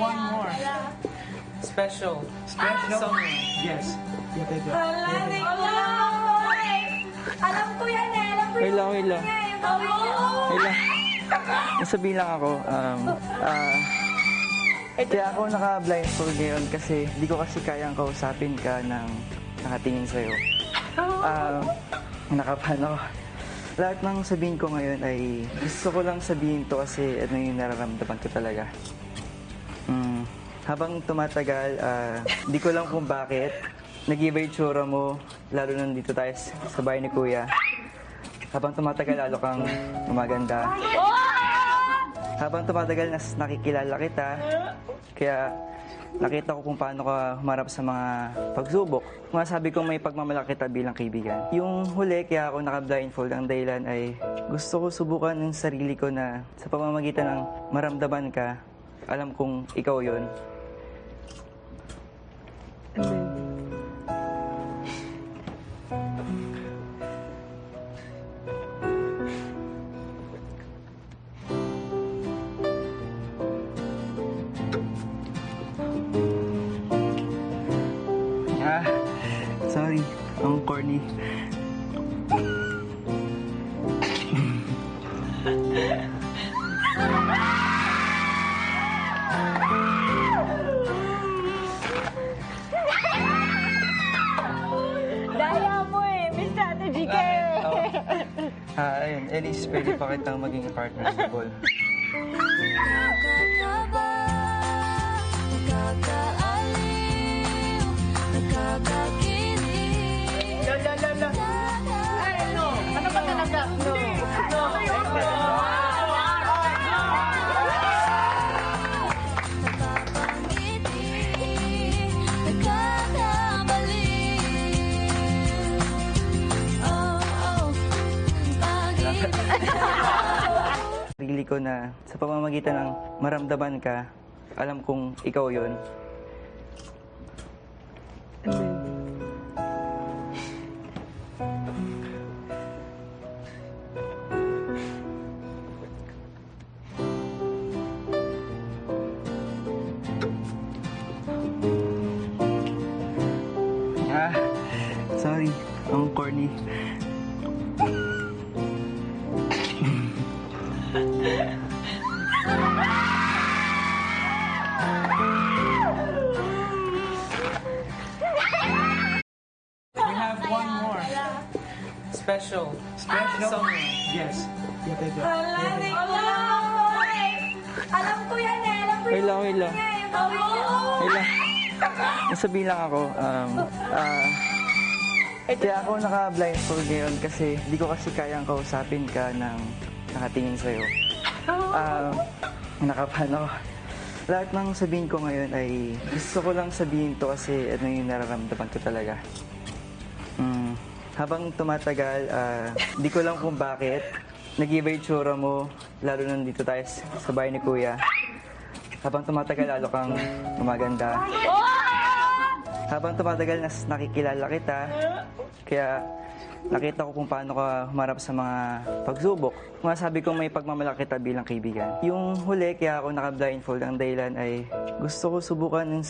one more. Special. Special? Song. Yes. Yeah, baby. Hindi ko alam ako eh. Alam ko yan eh. Alam ko Wait yung lang, wait lang. eh. Wait lang. Nasabihin lang ako, um, ah, kaya ako naka-blindfold ngayon kasi di ko kasi kayang kausapin ka ng nakatingin sa'yo. Ah, nakapano. Lahat ng sabihin ko ngayon ay gusto ko lang sabihin to kasi ano yung nararamdaman ko talaga. Mm, habang tumatagal, ah, di ko lang kung bakit nag-iba mo, lalo nandito tayo sa bahay ni Kuya. Habang tumatagal, lalo kang gumaganda. Habang tumatagal, nas nakikilala kita. Kaya nakita ko kung paano ka humarap sa mga pagsubok. Masabi kong may pagmamalaki kita bilang kaibigan. Yung huli, kaya ako naka-blindfold, ang dahilan ay gusto ko subukan ng sarili ko na sa pamamagitan ng maramdaman ka, alam kong ikaw yon. Ah, sorry. Ang corny. Ah, ayun. Elise, pwede pa kitang maging partner sa ball. La la la la. Ay, no. Ano ba talaga? No. No. Napapangiti, Sarili ko na sa pamamagitan ng maramdaman ka, alam kong ikaw yon. Ah, sorry. Ang corny. Have one more. Special. Special? Song. Yes. Yeah. Wala, hindi ko alam eh. Alam ko yan eh. Alam ko Wait lang, wait lang. eh. Oo. Wait lang. Nasabihin lang ako, um, ah, kaya ako naka-blindfold ngayon kasi di ko kasi kayang kausapin ka ng nakatingin sa'yo. Ah, nakapano. Lahat ng sabihin ko ngayon ay gusto ko lang sabihin to kasi ano yung nararamdaman ko talaga. Mm, habang tumatagal, di ko lang kung bakit nag-iba tsura mo, lalo nandito tayo sa bahay ni Kuya. Habang tumatagal, lalo kang gumaganda. Habang tumatagal, nas nakikilala kita. Kaya nakita ko kung paano ka humarap sa mga pagsubok. Masabi kong may pagmamalaki kita bilang kaibigan. Yung huli, kaya ako naka-blindfold, ang dahilan ay gusto ko subukan ng